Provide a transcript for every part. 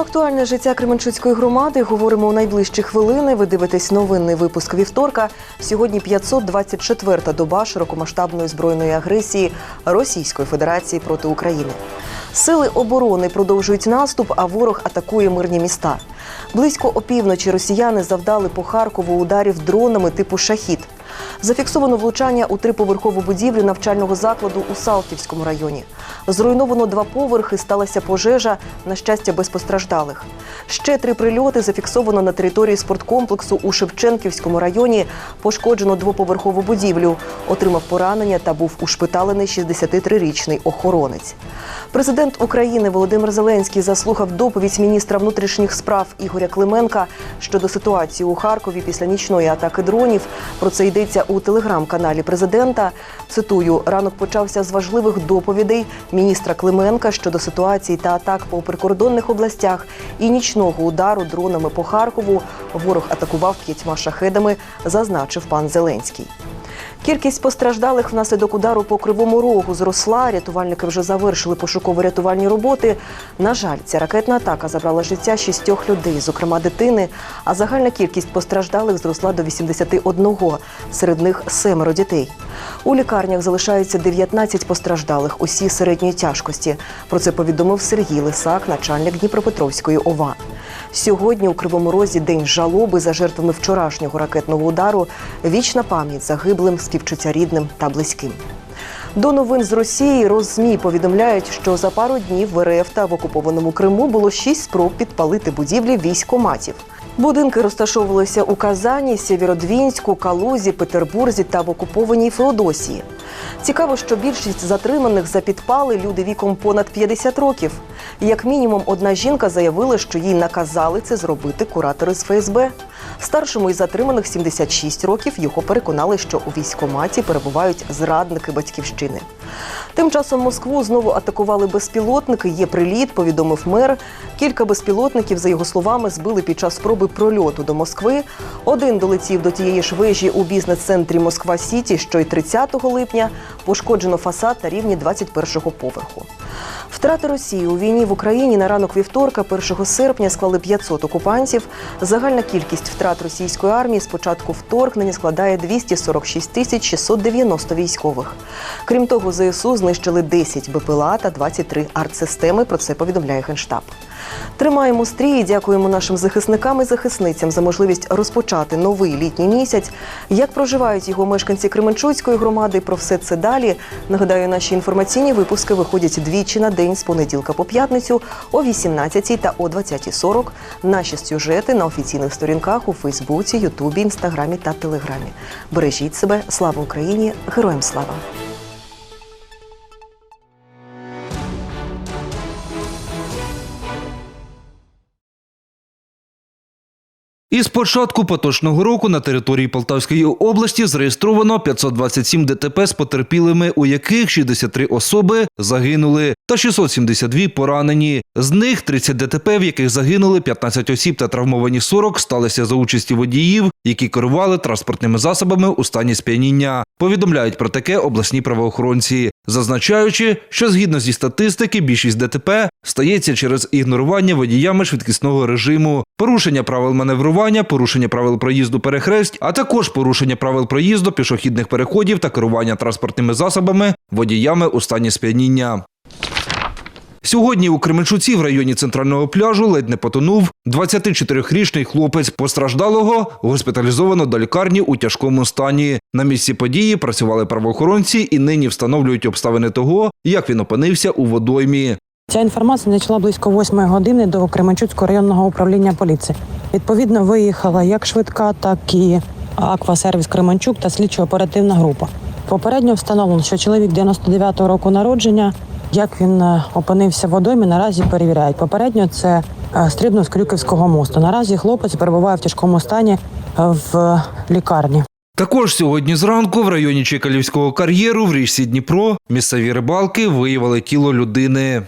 актуальне життя Кременчуцької громади говоримо у найближчі хвилини. Ви дивитесь новинний випуск вівторка. Сьогодні 524-та доба широкомасштабної збройної агресії Російської Федерації проти України. Сили оборони продовжують наступ, а ворог атакує мирні міста. Близько опівночі росіяни завдали по Харкову ударів дронами типу шахід. Зафіксовано влучання у триповерхову будівлю навчального закладу у Салтівському районі. Зруйновано два поверхи, сталася пожежа, на щастя, без постраждалих. Ще три прильоти зафіксовано на території спорткомплексу у Шевченківському районі. Пошкоджено двоповерхову будівлю. Отримав поранення та був ушпиталений 63-річний охоронець. Президент України Володимир Зеленський заслухав доповідь міністра внутрішніх справ Ігоря Клименка щодо ситуації у Харкові після нічної атаки дронів. Про це йдеться у телеграм-каналі президента. Цитую: ранок почався з важливих доповідей міністра Клименка щодо ситуації та атак по прикордонних областях і нічного удару дронами по Харкову. Ворог атакував п'ятьма шахедами, зазначив пан Зеленський. Кількість постраждалих внаслідок удару по кривому рогу зросла. Рятувальники вже завершили пошуково-рятувальні роботи. На жаль, ця ракетна атака забрала життя шістьох людей, зокрема дитини. А загальна кількість постраждалих зросла до 81, серед них семеро дітей. У лікарнях залишаються 19 постраждалих, усі середньої тяжкості. Про це повідомив Сергій Лисак, начальник Дніпропетровської ОВА. Сьогодні у Кривому Розі день жалоби за жертвами вчорашнього ракетного удару. Вічна пам'ять загиблим, співчуття рідним та близьким. До новин з Росії Розмі повідомляють, що за пару днів в РФ та в окупованому Криму було шість спроб підпалити будівлі військоматів. Будинки розташовувалися у Казані, Сєвєродвінську, Калузі, Петербурзі та в окупованій Феодосії. Цікаво, що більшість затриманих за підпали люди віком понад 50 років. Як мінімум, одна жінка заявила, що їй наказали це зробити куратори з ФСБ. Старшому із затриманих 76 років його переконали, що у військоматі перебувають зрадники батьківщини. Тим часом Москву знову атакували безпілотники. Є приліт, повідомив мер. Кілька безпілотників, за його словами, збили під час спроби прольоту до Москви. Один долетів до тієї ж вежі у бізнес-центрі Москва Сіті, що й 30 липня пошкоджено фасад на рівні 21-го поверху. Втрати Росії у війні в Україні на ранок вівторка, 1 серпня, склали 500 окупантів. Загальна кількість втрат російської армії з початку вторгнення складає 246 тисяч 690 військових. Крім того, ЗСУ знищили 10 БПЛА та 23 артсистеми. Про це повідомляє Генштаб. Тримаємо стрій і дякуємо нашим захисникам і захисницям за можливість розпочати новий літній місяць. Як проживають його мешканці Кременчуцької громади? Про все це далі. Нагадаю, наші інформаційні випуски виходять двічі на день з понеділка по п'ятницю о 18 та о 20.40. Наші сюжети на офіційних сторінках у Фейсбуці, Ютубі, Інстаграмі та Телеграмі. Бережіть себе, слава Україні! Героям слава! Із початку поточного року на території Полтавської області зареєстровано 527 ДТП з потерпілими, у яких 63 особи загинули та 672 поранені. З них 30 ДТП, в яких загинули 15 осіб та травмовані 40, сталися за участі водіїв, які керували транспортними засобами у стані сп'яніння. Повідомляють про таке обласні правоохоронці, зазначаючи, що згідно зі статистики, більшість ДТП стається через ігнорування водіями швидкісного режиму, порушення правил маневрування, порушення правил проїзду перехресть, а також порушення правил проїзду пішохідних переходів та керування транспортними засобами водіями у стані сп'яніння. Сьогодні у Кременчуці в районі центрального пляжу ледь не потонув 24-річний хлопець. Постраждалого госпіталізовано до лікарні у тяжкому стані. На місці події працювали правоохоронці і нині встановлюють обставини того, як він опинився у водоймі. Ця інформація надійшла близько 8 години до Кременчуцького районного управління поліції. Відповідно, виїхала як швидка, так і аквасервіс Кременчук та слідчо-оперативна група. Попередньо встановлено, що чоловік 99-го року народження. Як він е, опинився в водоймі, наразі перевіряють. Попередньо це е, стрибнув з Крюківського мосту. Наразі хлопець перебуває в тяжкому стані е, в лікарні. Також сьогодні зранку в районі Чекалівського кар'єру в річці Дніпро місцеві рибалки виявили тіло людини.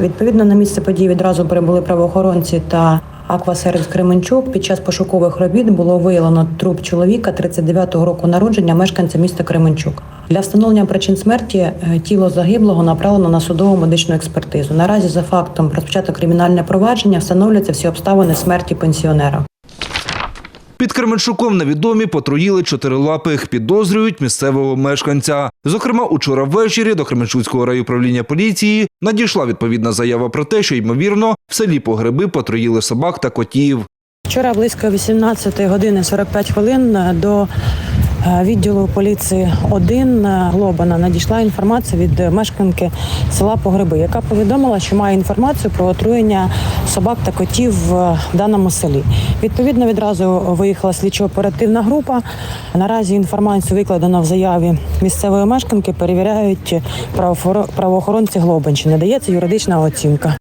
Відповідно на місце події відразу прибули правоохоронці та Аквасервіс Кременчук. Під час пошукових робіт було виявлено труп чоловіка 39-го року народження, мешканця міста Кременчук. Для встановлення причин смерті е, тіло загиблого направлено на судову медичну експертизу. Наразі за фактом розпочато кримінальне провадження встановлюються всі обставини смерті пенсіонера. Під Кременчуком невідомі потруїли чотирилапих, підозрюють місцевого мешканця. Зокрема, учора ввечері до Кременчуцького райуправління поліції надійшла відповідна заява про те, що ймовірно в селі Погреби потроїли собак та котів. Вчора близько 18 години 45 хвилин е, до відділу поліції 1 Глобана надійшла інформація від мешканки села Погреби, яка повідомила, що має інформацію про отруєння собак та котів в даному селі. Відповідно, відразу виїхала слідчо-оперативна група. Наразі інформацію викладено в заяві місцевої мешканки. Перевіряють правоохоро- правоохоронці Глобанщини. Дається юридична оцінка.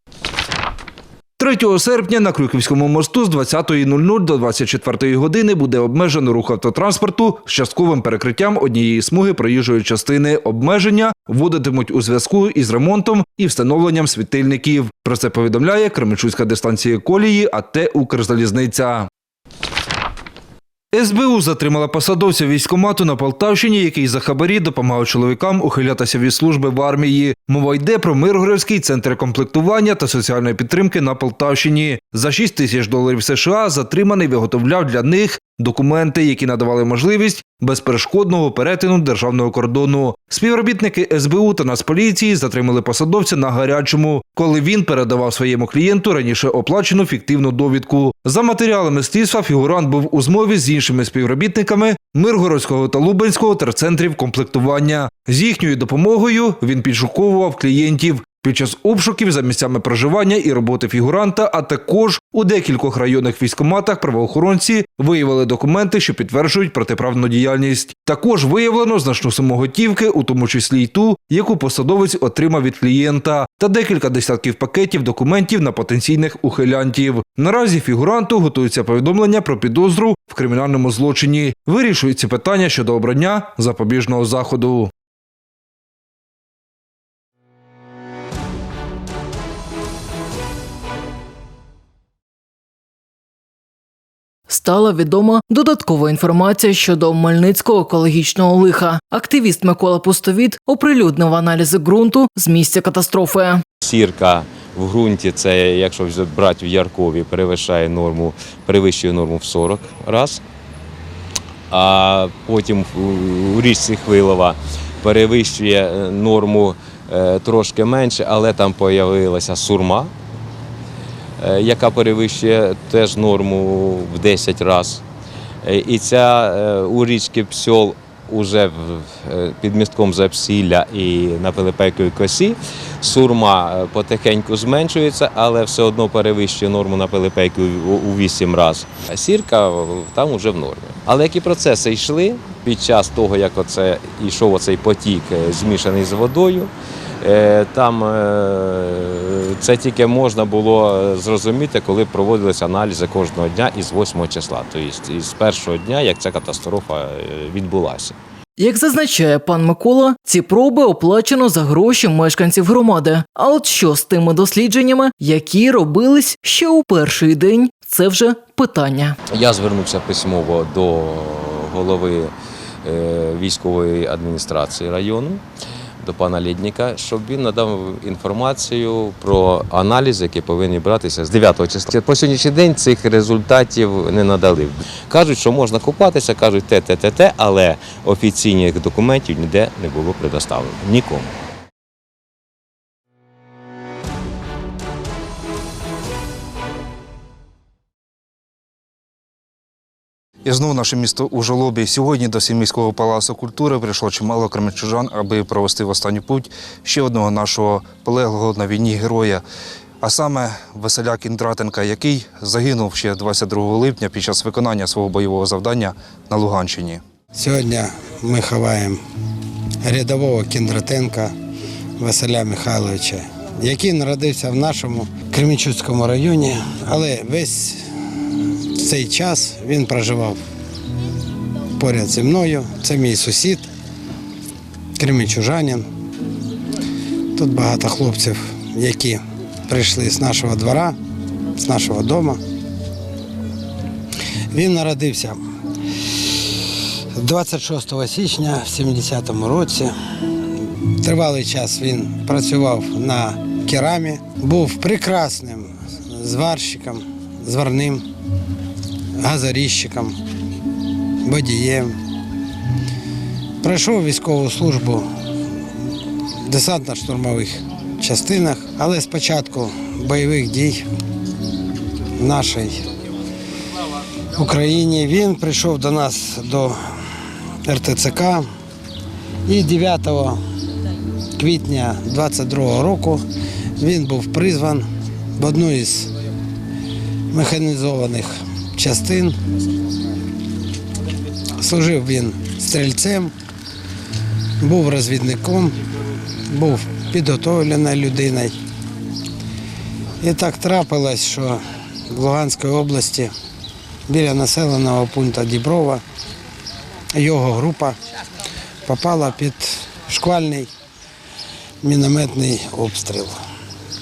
3 серпня на Крюківському мосту з 20.00 до 24 години буде обмежено рух автотранспорту з частковим перекриттям однієї смуги проїжджої частини. Обмеження вводитимуть у зв'язку із ремонтом і встановленням світильників. Про це повідомляє Кременчуцька дистанція колії АТ Укрзалізниця. СБУ затримала посадовця військкомату на Полтавщині, який за хабарі допомагав чоловікам ухилятися від служби в армії. Мова йде про Миргородський центр комплектування та соціальної підтримки на Полтавщині. За 6 тисяч доларів США затриманий виготовляв для них документи, які надавали можливість безперешкодного перетину державного кордону. Співробітники СБУ та Нацполіції затримали посадовця на гарячому, коли він передавав своєму клієнту раніше оплачену фіктивну довідку. За матеріалами слідства фігурант був у змові з іншими співробітниками Миргородського та Лубенського терцентрів комплектування. З їхньою допомогою він підшуковував клієнтів. Під час обшуків за місцями проживання і роботи фігуранта, а також у декількох районних військоматах правоохоронці виявили документи, що підтверджують протиправну діяльність. Також виявлено значну суму готівки, у тому числі й ту, яку посадовець отримав від клієнта, та декілька десятків пакетів документів на потенційних ухилянтів. Наразі фігуранту готується повідомлення про підозру в кримінальному злочині. Вирішується питання щодо обрання запобіжного заходу. Стала відома додаткова інформація щодо Мельницького екологічного лиха. Активіст Микола Пустовіт оприлюднив аналізи ґрунту з місця катастрофи. Сірка в ґрунті, це якщо взяти брати в Яркові, перевищає норму, перевищує норму в 40 раз. А потім у- річці Хвилова перевищує е, норму е, трошки менше, але там з'явилася сурма, яка перевищує теж норму в 10 разів. І ця е, у річці Псьол уже е, під містком Запсілля і на Пилипейковій косі сурма е, потихеньку зменшується, але все одно перевищує норму на Пилипейку у- у 8 разів. Сірка е, там вже в нормі. Але які процеси йшли під час того, як оце йшов оцей потік е, змішаний з водою, е, там е, це тільки можна було е, зрозуміти, коли проводилися аналізи кожного дня із 8 числа, тобто із першого дня, як ця катастрофа е, відбулася. Як зазначає пан Микола, ці проби оплачено за гроші мешканців громади. А от що з тими дослідженнями, які робились ще у перший день, це вже питання. Я звернувся письмово до голови е, військової адміністрації району, до пана Лідніка, щоб він надав інформацію про аналізи, які повинні братися з 9 числа. По сьогоднішній день цих результатів не надали. Кажуть, що можна купатися, кажуть те, те, те, те, але офіційних документів ніде не було предоставлено. Нікому. І знову наше місто у жолобі. Сьогодні до Сімейського палацу культури прийшло чимало кременчужан, аби провести в останню путь ще одного нашого полеглого на війні героя. А саме Василя Кіндратенка, який загинув ще 22 липня під час виконання свого бойового завдання на Луганщині. Сьогодні ми ховаємо рядового Кіндратенка Василя Михайловича, який народився в нашому Кременчуцькому районі, але весь цей час він проживав поряд зі мною. Це мій сусід, кременчужанин. Тут багато хлопців, які прийшли з нашого двора, з нашого дому. Він народився 26 січня в 70-му році. Тривалий час він працював на керамі, був прекрасним зварщиком, зварним, газоріщиком, водієм. Пройшов військову службу в десантно-штурмових частинах, але спочатку бойових дій в нашій Україні він прийшов до нас до РТЦК і 9 квітня 22 року він був призван в одну із механізованих частин. Служив він стрільцем, був розвідником, був підготовленою людиною. І так трапилось, що в Луганській області біля населеного пункту Діброва його група попала під шквальний мінометний обстріл.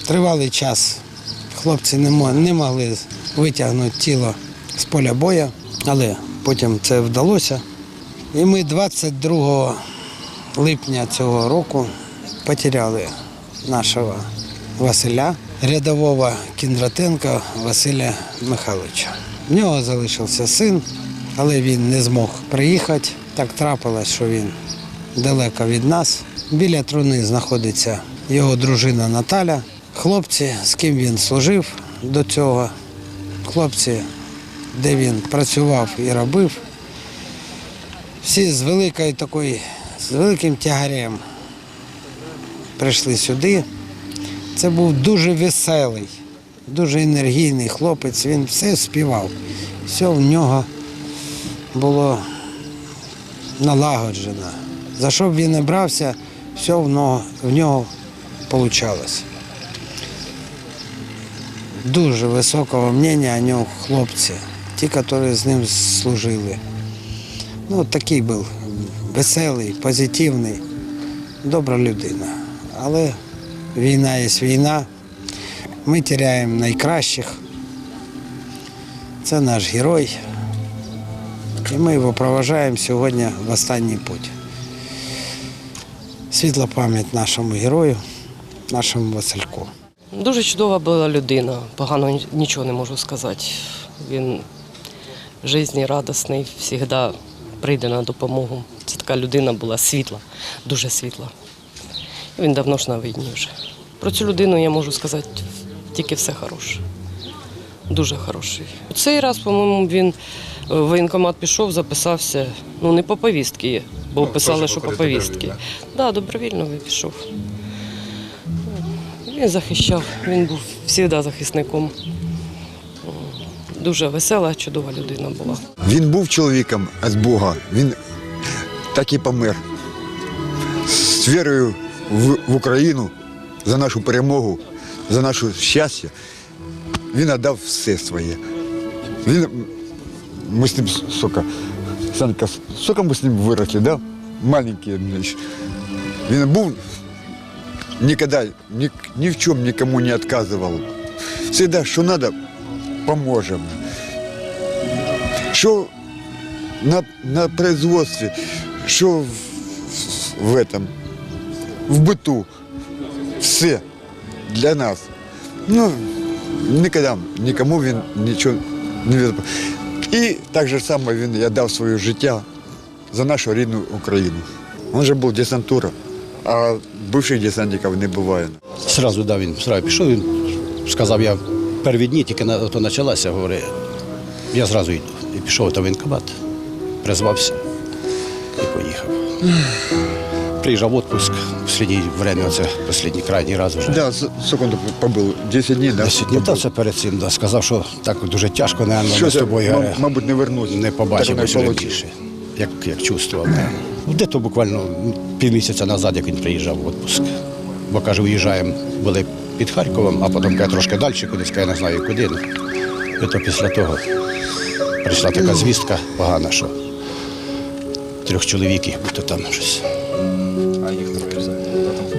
Тривалий час хлопці не могли витягнути тіло з поля бою, але потім це вдалося. І ми 22 липня цього року потеряли нашого Василя, рядового Кіндратенка Василя Михайловича. В нього залишився син, але він не змог приїхати. Так трапилось, що він далеко від нас. Біля труни знаходиться його дружина Наталя. Хлопці, з ким він служив до цього, хлопці, де він працював і робив, всі з великою такою, з великим тягарем прийшли сюди. Це був дуже веселий, дуже енергійний хлопець. Він все співав. Все в нього було налагоджено. За що б він не брався, все в нього, в нього вийшло. Дуже високого мнення о ньому хлопці, ті, які з ним служили. Ну, такий був веселий, позитивний, добра людина. Але війна є війна. Ми тіряємо найкращих. Це наш герой. І ми його проважаємо сьогодні в останній путь. Світла пам'ять нашому герою, нашому Васильку. Дуже чудова була людина, погано нічого не можу сказати. Він жизнерадісний, завжди прийде на допомогу. Це така людина була світла, дуже світла. І Він давно ж на війні вже. Про цю людину я можу сказати тільки все хороше. Дуже хороший. У цей раз, по-моєму, він в воєнкомат пішов, записався. Ну, не по повістки, бо писали, що по повістки. Так, да, добровільно він пішов. Він захищав, він був завжди захисником. Дуже весела, чудова людина була. Він був чоловіком від Бога. Він так і помер. З вірою в, Україну за нашу перемогу, за наше щастя. Він віддав все своє. Він, ми з ним, сука, Санка, сука, ми з ним виросли, да? Маленькі. Він був ніколи, ні, ні в чому нікому не відказував. Всегда, що треба, поможемо що на, на производстві, що в, в этом, в биту. Все для нас. Ну, ніколи нікому він нічого не віддав. І так же само він я дав своє життя за нашу рідну Україну. Він же був десантура, а бивших десантників не буває. Сразу да, він сразу пішов, він сказав, я перві дні тільки на, то почалася, говорить, я зразу йду. І пішов до воєнкомат, призвався і поїхав. Приїжджав в відпуск, останнє время, це останній крайній раз вже. Да, с- сколько он побыл? 10 днів, да? Десять днів, та це перед цим да, сказав, що так дуже тяжко, наверное, Що ми з тобою маб- мабуть, не вернусь. не вже більше, як, як чувствував. Ну, Де-то буквально півмісяця назад, як він приїжджав в відпуск. Бо каже, виїжджаємо, були під Харковом, а потім трошки далі кудись, я не знаю куди. Ну, І то після того прийшла така звістка погана, що трьох чоловік їх будто там щось.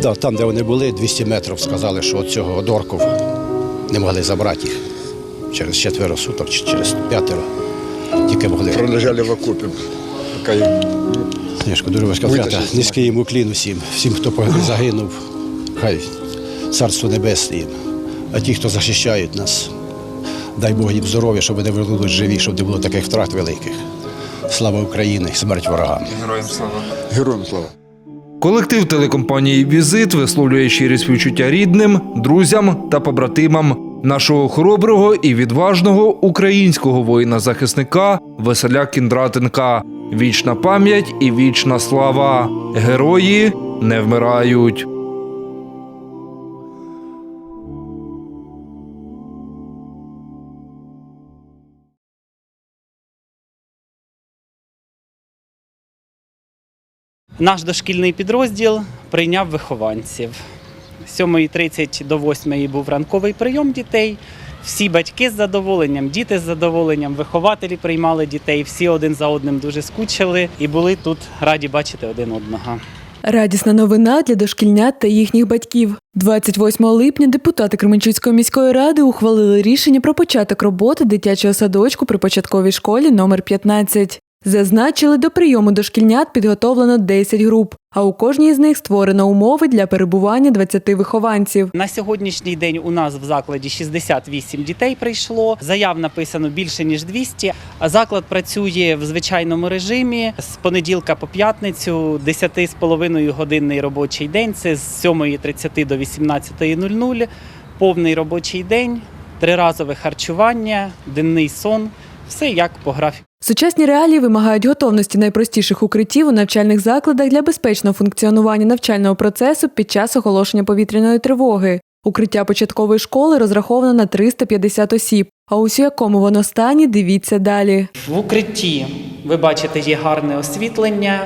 Да, там, де вони були, 200 метрів сказали, що цього Дорков не могли забрати їх через четверо суток чи через п'ятеро. Тільки могли. Пролежали в окопі. дуже важка втрата. Низький йому клін усім, всім, хто загинув. Хай царство небесне їм. А ті, хто захищають нас, дай Бог їм здоров'я, щоб вони вернулись живі, щоб не було таких втрат великих. Слава Україні, смерть ворогам. Героям слава. Колектив телекомпанії Візит висловлює щирі співчуття рідним, друзям та побратимам нашого хороброго і відважного українського воїна-захисника Василя Кіндратенка. Вічна пам'ять і вічна слава. Герої не вмирають. Наш дошкільний підрозділ прийняв вихованців. З 7.30 до 8.00 був ранковий прийом дітей. Всі батьки з задоволенням, діти з задоволенням, вихователі приймали дітей, всі один за одним дуже скучили і були тут раді бачити один одного. Радісна новина для дошкільнят та їхніх батьків. 28 липня депутати Кременчуцької міської ради ухвалили рішення про початок роботи дитячого садочку при початковій школі номер 15. Зазначили, до прийому дошкільнят підготовлено 10 груп, а у кожній з них створено умови для перебування 20 вихованців. На сьогоднішній день у нас в закладі 68 дітей прийшло. Заяв написано більше ніж 200. А заклад працює в звичайному режимі з понеділка по п'ятницю, 10,5 годинний робочий день. Це з 7.30 до 18.00. Повний робочий день, триразове харчування, денний сон. Все як по графіку. Сучасні реалії вимагають готовності найпростіших укриттів у навчальних закладах для безпечного функціонування навчального процесу під час оголошення повітряної тривоги. Укриття початкової школи розраховано на 350 осіб. А ось у якому воно стані, дивіться далі. В укритті ви бачите, є гарне освітлення,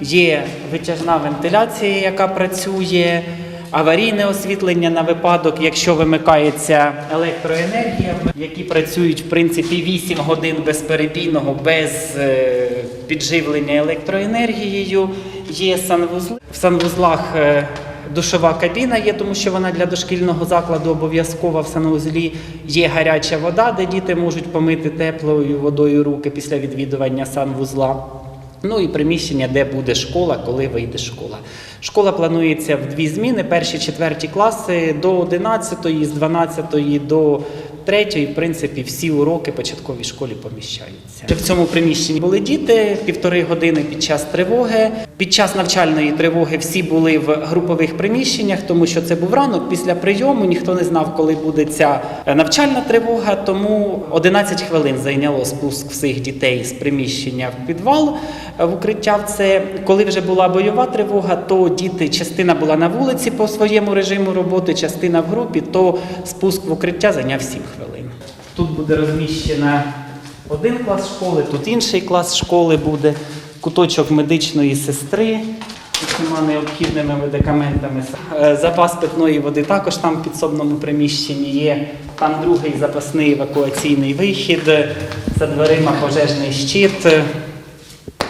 є витяжна вентиляція, яка працює, аварійне освітлення на випадок, якщо вимикається електроенергія, які працюють в принципі 8 годин безперебійного, без е, підживлення електроенергією. Є санвузли. В санвузлах е, Душова кабіна є, тому що вона для дошкільного закладу обов'язкова в санвузлі. Є гаряча вода, де діти можуть помити теплою водою руки після відвідування санвузла. Ну і приміщення, де буде школа, коли вийде школа. Школа планується в дві зміни: перші, четверті класи до 11, з 12 до 3, в принципі, всі уроки початковій школі поміщаються. В цьому приміщенні були діти півтори години під час тривоги. Під час навчальної тривоги всі були в групових приміщеннях, тому що це був ранок після прийому. Ніхто не знав, коли буде ця е, навчальна тривога. Тому 11 хвилин зайняло спуск всіх дітей з приміщення в підвал е, в укриття. В це коли вже була бойова тривога, то діти частина була на вулиці по своєму режиму роботи, частина в групі, то спуск в укриття зайняв 7 хвилин. Тут буде розміщена один клас школи, тут інший клас школи буде, куточок медичної сестри з усіма необхідними медикаментами. Е, Запас питної води також там в підсобному приміщенні є. Там другий запасний евакуаційний вихід, за дверима пожежний щит.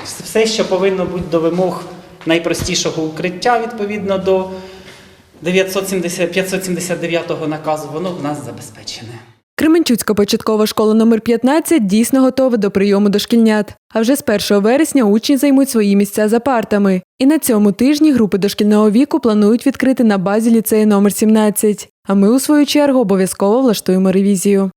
Все, що повинно бути до вимог найпростішого укриття відповідно до 970 579 наказу, воно в нас забезпечене. Кременчуцька початкова школа номер 15 дійсно готова до прийому дошкільнят. А вже з 1 вересня учні займуть свої місця за партами. І на цьому тижні групи дошкільного віку планують відкрити на базі ліцею номер 17. А ми, у свою чергу, обов'язково влаштуємо ревізію.